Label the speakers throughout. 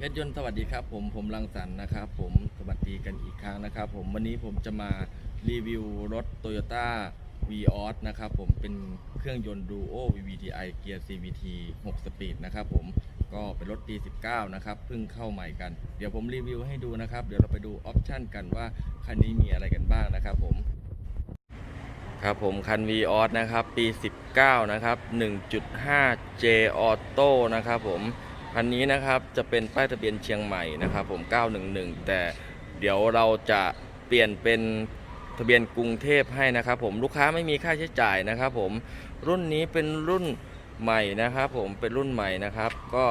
Speaker 1: เพชรยนต์สวัสดีครับผมผมรังสรรค์นะครับผมสวัสดีกันอีกครั้งนะครับ ผมวันนี้ผมจะมารีวิวรถ Toyota v ีออสนะครับผมเป็นเครื่องยนต์ Duo VVTi เกียร์ CVT 6 สปีดนะครับผมก็เป็นรถปี 19 นะครับเพิ่งเข้าใหม่กัน เดี๋ยวผมรีวิวให้ดูนะครับ เดี๋ยวเราไปดูออปชันกันว่าคันนี้มีอะไรกันบ้างนะครับผมครับผมคัน v ีออสนะครับปี 19 นะครับ 1.5 J Auto นะครับผม คันนี้นะครับจะเป็นป้ายทะเบียนเชียงใหม่นะครับผม 911 แต่เดี๋ยวเราจะเปลี่ยนเป็นทะเบียนกรุงเทพให้นะครับผมลูกค้าไม่มีค่าใช้จ่ายนะครับผมรุ่นนี้เป็นรุ่นใหม่นะครับผมเป็นรุ่นใหม่นะครับ ก็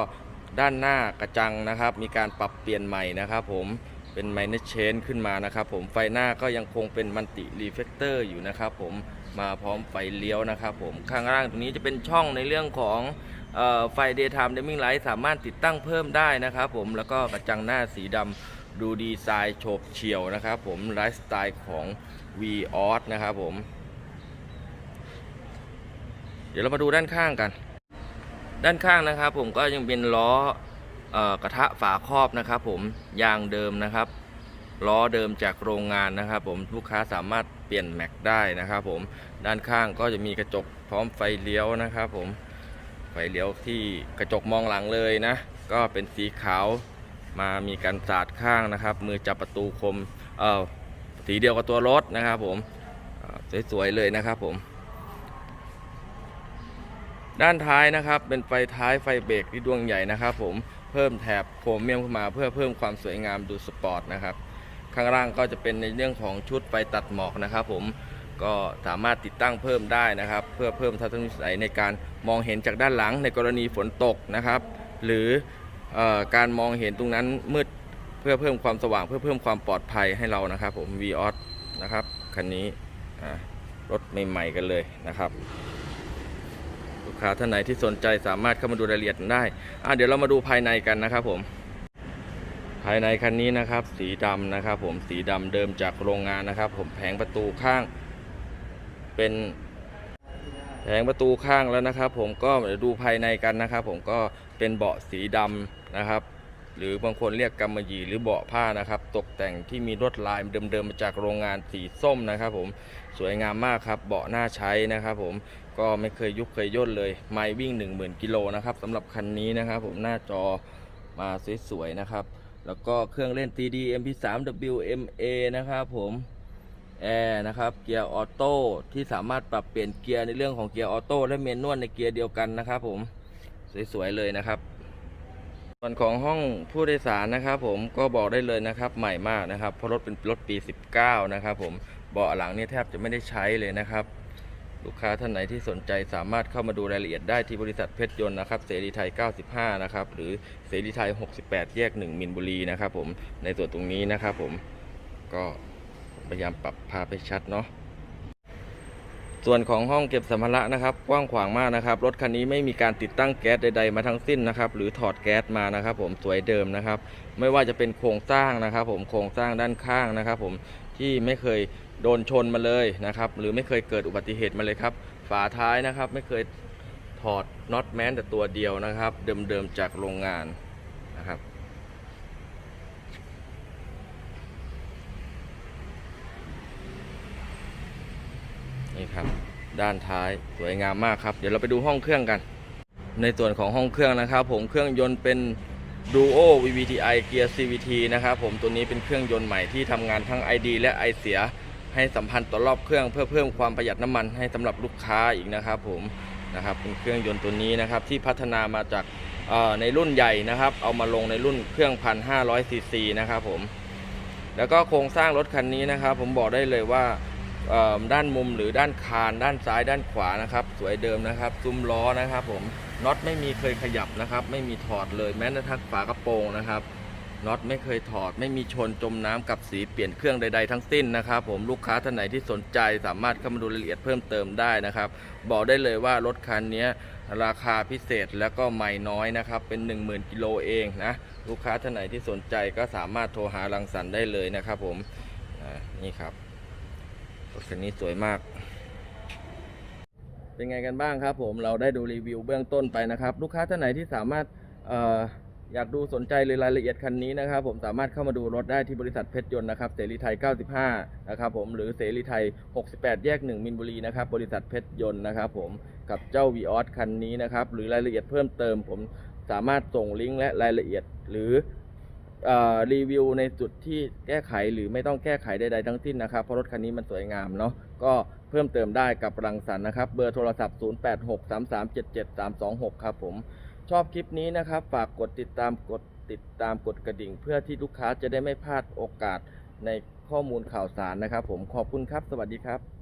Speaker 1: ด้านหน้ากระจังนะครับ มีการปรับเปลี่ยนใหม่นะครับผมเป็นไมเนเชนขึ้นมานะครับผมไฟหน้าก็ยังคงเป็นมันติรีเฟกเตอร์อยู่นะครับผมมาพร้อมไฟเลี้ยวนะครับผมข้างล่างตรงนี้จะเป็นช่องในเรื่องของ ไฟ daytime dimming light สามารถติดตั้งเพิ่มได้นะครับผมแล้วก็กระจังหน้าสีดำดูดีไซน์โฉบเฉี่ยวนะครับผมไลฟ์สไตล์ของ v ีออสนะครับผม เดี๋ยวเรามาดูด้านข้างกัน ด้านข้างนะครับผมก็ยังเป็นล้ออกระทะฝาครอบนะครับผมยางเดิมนะครับล้อเดิมจากโรงงานนะครับ ผมลูกค้าสามารถเปลี่ยนแม็กได้นะครับ ผมด้านข้างก็จะมีกระจกพร้อมไฟเลี้ยวนะครับ ผม ไฟเลี้ยวที่กระจกมองหลังเลยนะ ก็เป็นสีขาวมามีการสาดข้างนะครับ มือจับประตูคมเออสีเดียวกับตัวรถนะครับผมสวยๆเลยนะครับผม ด้านท้ายนะครับเป็นไฟท้ายไฟเบรกที่ดวงใหญ่นะครับ ผมเพิ่มแถบโครเมียมขึ้นมาเพื่อเพิ่มความสวยงามดูสปอร์ตนะครับ ข้างล่างก็จะเป็นในเรื่องของชุดไฟตัดหมอกนะครับ ผม ก็สามารถติดตั้งเพิ่มได้นะครับ เพื่อเพิ่มทัศนวิสัยในการมองเห็นจากด้านหลังในกรณีฝนตกนะครับ หรืออการมองเห็นตรงนั้นมืดเพื่อเพิ่มความสว่างเพื่อเพิ่มความปลอดภัยให้เรานะครับ ผม v ีออสนะครับคันนี้รถใหม่ๆกันเลยนะครับลูกค้าท่านไหนที่สนใจสามารถเข้ามาดูรายละเอียดได้เดี๋ยวเรามาดูภายในกันนะครับผมภายในคันนี้นะครับ สีดำนะครับ ผมสีดำเดิมจากโรงงานนะครับ ผมแผงประตูข้าง เป็นแผงประตูข้างแล้วนะครับ ผมก็เดี๋ยวดูภายในกันนะครับ ผมก็เป็นเบาะสีดำนะครับ หรือบางคนเรียกกำมะหยี่หรือเบาะผ้านะครับ ตกแต่งที่มีลวดลายเดิมๆมาจากโรงงานสีส้มนะครับ ผมสวยงามมากครับ เบาะหน้าใช้นะครับ ผมก็ไม่เคยยุบเคยย่นเลย ไม่วิ่ง 10,000กิโลนะครับสำหรับคันนี้นะครับ ผมหน้าจอมาสวยๆนะครับ แล้วก็เครื่องเล่น 3D MP3 WMA นะครับผม แอร์นะครับเกียร์ออโต้ที่สามารถปรับเปลี่ยนเกียร์ในเรื่องของเกียร์ออโต้และเมนนวลในเกียร์เดียวกันนะครับผมสวยๆเลยนะครับส่วนของห้องผู้โดยสารนะครับผมก็บอกได้เลยนะครับใหม่มากนะครับเพราะรถเป็นรถปี 19 นะครับผมเบาะหลังนี่แทบจะไม่ได้ใช้เลยนะครับ ลูกค้าท่านไหนที่สนใจสามารถเข้ามาดูรายละเอียดได้ที่บริษัทเพชรยนต์นะครับเสรีไทย 95 นะครับหรือเสรีไทย 68 แยก 1 มินบุรีนะครับผมในส่วนตรงนี้นะครับผมก็ พยายามปรับภาพให้ชัดเนาะส่วนของห้องเก็บสัมภาระนะครับ กว้างขวางมากนะครับ รถคันนี้ไม่มีการติดตั้งแก๊สใด ๆ มาทั้งสิ้นนะครับ หรือถอดแก๊สมานะครับ ผมสวยเดิมนะครับ ไม่ว่าจะเป็นโครงสร้างนะครับ ผมโครงสร้างด้านข้างนะครับ ผมที่ไม่เคยโดนชนมาเลยนะครับ หรือไม่เคยเกิดอุบัติเหตุมาเลยครับ ฝาท้ายนะครับ ไม่เคยถอดน็อตแม้แต่ตัวเดียวนะครับ เดิมๆจากโรงงานนะครับ นี่ครับ ด้านท้ายสวยงามมากครับ เดี๋ยวเราไปดูห้องเครื่องกัน ในส่วนของห้องเครื่องนะครับ ผมเครื่องยนต์เป็น Duo VVTi เกียร์ CVT นะครับผมตัวนี้เป็นเครื่องยนต์ใหม่ที่ทำงานทั้ง ID และ I เสีย ให้สัมพันธ์ต่อรอบเครื่องเพื่อเพิ่มความประหยัดน้ำมันให้สำหรับลูกค้าอีกนะครับ ผมนะครับเป็นเครื่องยนต์ตัวนี้นะครับที่พัฒนามาจากในรุ่นใหญ่นะครับ เอามาลงในรุ่นเครื่อง1,500ซีซีนะครับผมแล้วก็โครงสร้างรถคันนี้นะครับ ผมบอกได้เลยว่า ด้านมุมหรือด้านคานด้านซ้ายด้านขวานะครับ สวยเดิมนะครับ ซุ้มล้อนะครับ ผมน็อตไม่มีเคยขยับนะครับ ไม่มีถอดเลยแม้แต่ทักฝากระโปรงนะครับน็อตไม่เคยถอด ไม่มีชนจมน้ำกับสีเปลี่ยนเครื่องใด ๆ ทั้งสิ้นนะครับผมลูกค้าท่านไหนที่สนใจสามารถเข้ามาดูรายละเอียดเพิ่มเติมได้นะครับ บอกได้เลยว่ารถคันนี้ราคาพิเศษแล้วก็ไม่น้อยนะครับ เป็น 10,000กิโลเองนะลูกค้าท่านไหนที่สนใจก็สามารถโทรหารังสรรได้เลยนะครับ ผมนี่ครับ รถคันนี้สวยมาก เป็นไงกันบ้างครับผมเราได้ดูรีวิวเบื้องต้นไปนะครับ ลูกค้าท่านไหนที่สามารถอออยากดูสนใจหรือรายละเอียดคันนี้นะครับ ผมสามารถเข้ามาดูรถได้ที่บริษัทเพชรยนต์นะครับเสรีไทย 95 นะครับผมหรือเสรีไทย 68 แยก 1 มินบุรีนะครับบริษัทเพชรยนต์นะครับผมกับเจ้า v ีออสคันนี้นะครับหรือรายละเอียดเพิ่มเติมผมสามารถส่งลิงก์และรายละเอียด หรือ รีวิวในจุดที่แก้ไขหรือไม่ต้องแก้ไขใดๆทั้งสิ้นนะครับ เพราะรถคันนี้มันสวยงามเนาะก็เพิ่มเติมได้กับรังสรรค์นะครับ เบอร์โทรศัพท์ 0863377326 ครับผม ชอบคลิปนี้นะครับ ฝากกดติดตามกดติดตามกดกระดิ่ง เพื่อที่ลูกค้าจะได้ไม่พลาดโอกาสในข้อมูลข่าวสารนะครับ ผมขอบคุณครับ สวัสดีครับ